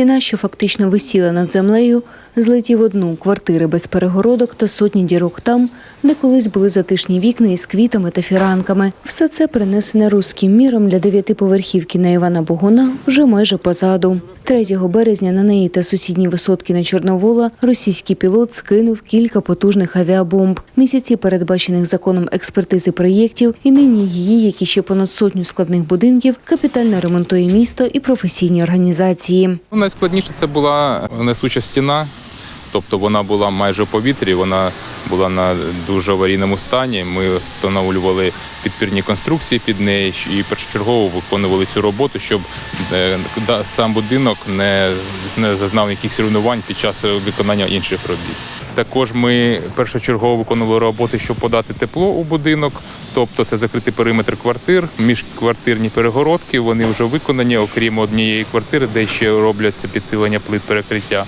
Стіна, що фактично висіла над землею, злетів одну квартири без перегородок та сотні дірок там, де колись були затишні вікна із квітами та фіранками. Все це принесене руським міром для дев'ятиповерхівки на Івана Богуна вже майже позаду. 3 березня на неї та сусідні висотки на Чорновола російський пілот скинув кілька потужних авіабомб. Місяці передбачених законом експертизи проєктів, і нині її, як і ще понад сотню складних будинків, капітально ремонтує місто і професійні організації. Найскладніше це була несуча стіна, тобто вона була майже в повітрі, вона була на дуже аварійному стані. Ми встановлювали підпірні конструкції під неї і першочергово виконували цю роботу, щоб е, сам будинок не зазнав якихось руйнувань під час виконання інших робіт. Також ми першочергово виконували роботи, щоб подати тепло у будинок, тобто це закритий периметр квартир, міжквартирні перегородки. Вони вже виконані, окрім однієї квартири, де ще робляться підсилення плит перекриття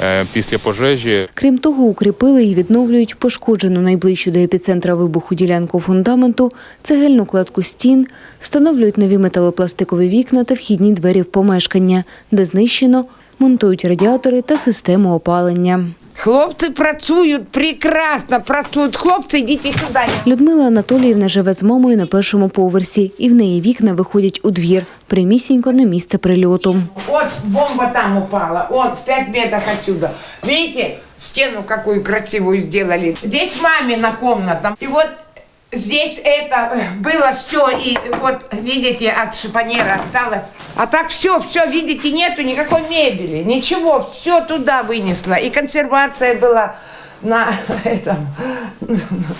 е, після пожежі. Крім того, укріпили і відновлюють пошкоджену найближчу до епіцентра вибуху ділянку фундаменту, цегельну кладку стін, встановлюють нові металопластикові вікна та вхідні двері в помешкання, де знищено, монтують радіатори та систему опалення. Хлопці працюють прекрасно, працюють. Хлопці, йдіть сюди. Людмила Анатоліївна живе з мамою на першому поверсі, і в неї вікна виходять у двір, прямісінько на місце прильоту. От бомба там упала, от 5 метрів відсюди. Бачите, стіну яку какую зробили. Десь мамі на комната. І вот здесь это э, было все, и вот видите, от шифонера осталось. А так все, все, видите, нету никакой мебели, ничего, все туда вынесла. И консервация была на этом,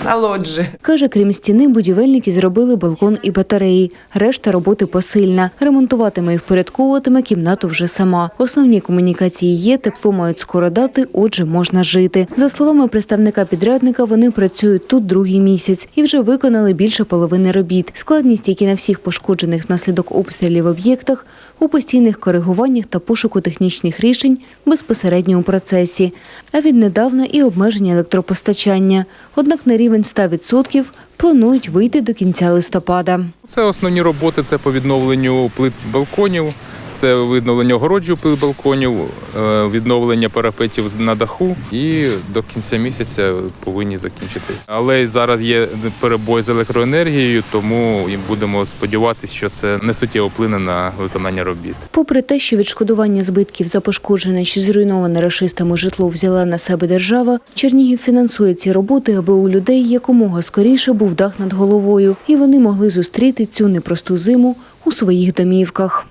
на лоджии. Каже, крім стіни, будівельники зробили балкон і батареї. Решта роботи посильна. Ремонтуватиме і впорядковуватиме кімнату вже сама. Основні комунікації є, тепло мають скоро дати, отже, можна жити. За словами представника підрядника, вони працюють тут другий місяць і вже виконали більше половини робіт. Складність, які на всіх пошкоджених внаслідок обстрілів об'єктах, у постійних коригуваннях та пошуку технічних рішень безпосередньо у процесі. А віднедавна і обмеження електропостачання. Однак на рівень 100% планують вийти до кінця листопада. Це основні роботи це по відновленню плит балконів, це відновлення огороджів балконів, е, відновлення парапетів на даху і до кінця місяця повинні закінчити. Але зараз є перебой з електроенергією, тому будемо сподіватися, що це не суттєво вплине на виконання робіт. Попри те, що відшкодування збитків за пошкоджене чи зруйноване рашистами житло взяла на себе держава, Чернігів фінансує ці роботи, аби у людей якомога скоріше був дах над головою, і вони могли зустріти цю непросту зиму у своїх домівках.